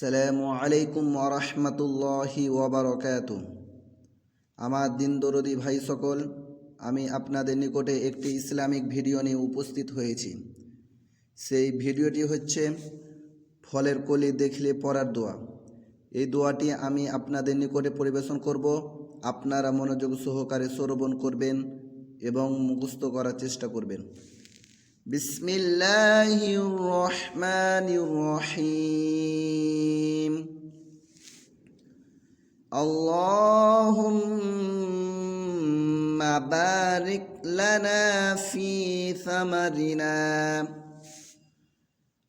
সালামু আলাইকুম ওরহমতুল্লাহি ওবরকাত আমার দিন দরদি ভাই সকল, আমি আপনাদের নিকটে একটি ইসলামিক ভিডিও নিয়ে উপস্থিত হয়েছি। সেই ভিডিওটি হচ্ছে ফলের কলি দেখলে পড়ার দোয়া। এই দোয়াটি আমি আপনাদের নিকটে পরিবেশন করব, আপনারা মনোযোগ সহকারে শ্রবণ করবেন এবং মুখস্থ করার চেষ্টা করবেন। بسم الله الرحمن الرحيم. اللهم بارك لنا في ثمرنا.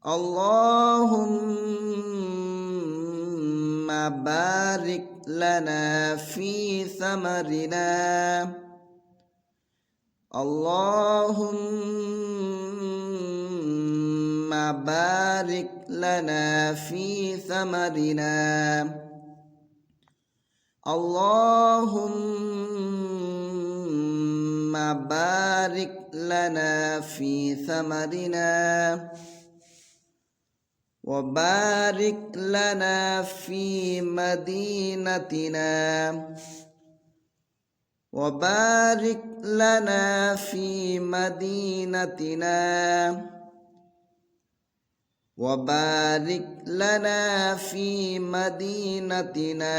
اللهم بارك لنا في ثمرنا. اللهم بارك لنا في ثمرنا. اللهم بارك لنا في ثمرنا. وبارك لنا في مدينتنا. وبارك لنا في مدينتنا. وبارك لنا في مدينتنا.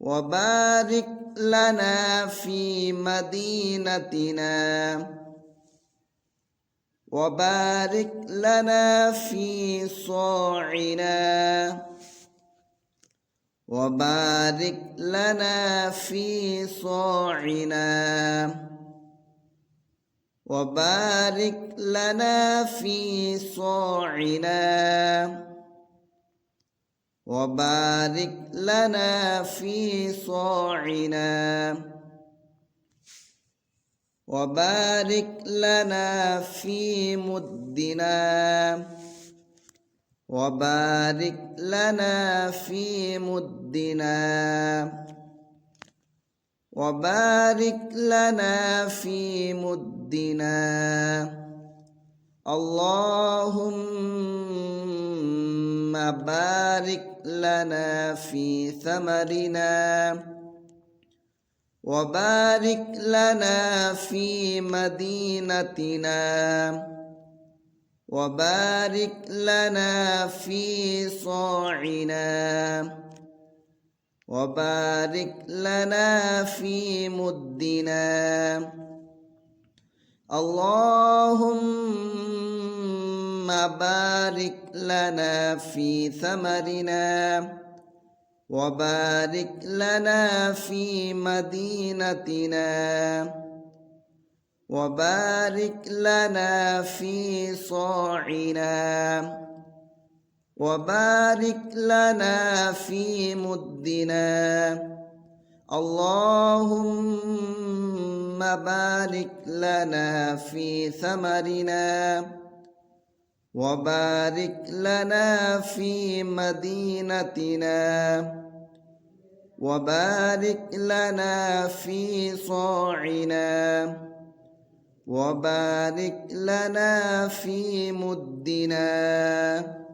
وبارك لنا في مدينتنا. وبارك لنا في صاعنا. وبارك لنا في صاعنا. وبارك لنا في صاعنا. وبارك لنا في صاعنا. وبارك لنا في مدنا. وبارك لنا في مدنا. وبارك لنا في مدنا. اللهم بارك لنا في ثمرنا. وبارك لنا في مدينتنا. وبارك لنا في صاعنا. وبارك لنا في مدنا. اللهم بارك لنا في ثمرنا. وبارك لنا في مدينتنا. وبارك لنا في صاعنا. وبارك لنا في مدنا. اللهم بارك لنا في ثمرنا. وبارك لنا في مدينتنا. وبارك لنا في صاعنا. وبارك لنا في مدنا.